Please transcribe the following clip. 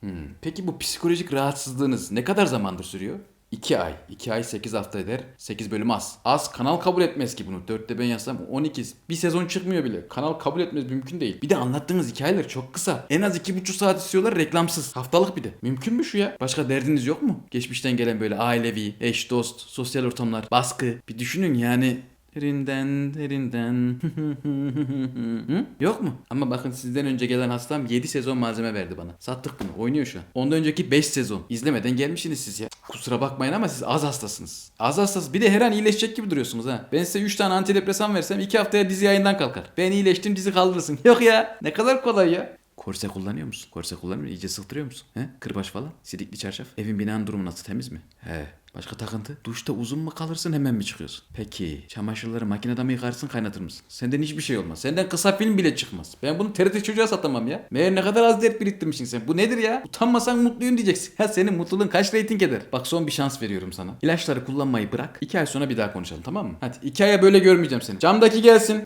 Hmm. Peki bu psikolojik rahatsızlığınız ne kadar zamandır sürüyor? 2 ay. 2 ay 8 hafta eder. 8 bölüm az. Az kanal kabul etmez ki bunu. 4'te ben yazsam 12. Bir sezon çıkmıyor bile. Kanal kabul etmez mümkün değil. Bir de anlattığınız hikayeler çok kısa. En az 2,5 saat istiyorlar reklamsız. Haftalık bir de. Mümkün mü şu ya? Başka derdiniz yok mu? Geçmişten gelen böyle ailevi, eş, dost, sosyal ortamlar, baskı. Bir düşünün yani. Derinden. Hı? Yok mu? Ama bakın sizden önce gelen hastam 7 sezon malzeme verdi bana. Sattık bunu. Oynuyor şu an. Ondan önceki 5 sezon. İzlemeden gelmişsiniz siz ya. Kusura bakmayın ama siz az hastasınız. Az hastası. Bir de her an iyileşecek gibi duruyorsunuz ha. Ben size 3 tane antidepresan versem 2 haftaya dizi yayından kalkar. Ben iyileştim dizi kaldırırsın. Yok ya. Ne kadar kolay ya. Korse kullanıyor musun? Korse kullanmıyor musun? İyice sıktırıyor musun? He? Kırbaç falan? Sidikli çarşaf? Evin binanın durumu nasıl? Temiz mi? He. Başka takıntı? Duşta uzun mu kalırsın hemen mi çıkıyorsun? Peki. Çamaşırları makinede mi yıkarsın kaynatır mısın? Senden hiçbir şey olmaz. Senden kısa film bile çıkmaz. Ben bunu TRT çocuğa satamam ya. Meğer ne kadar az dert biriktirmişsin sen. Bu nedir ya? Utanmasan mutluyum diyeceksin. Ya senin mutluluğun kaç reyting eder? Bak son bir şans veriyorum sana. İlaçları kullanmayı bırak. İki ay sonra bir daha konuşalım tamam mı? Hadi iki aya böyle görmeyeceğim seni. Camdaki gelsin.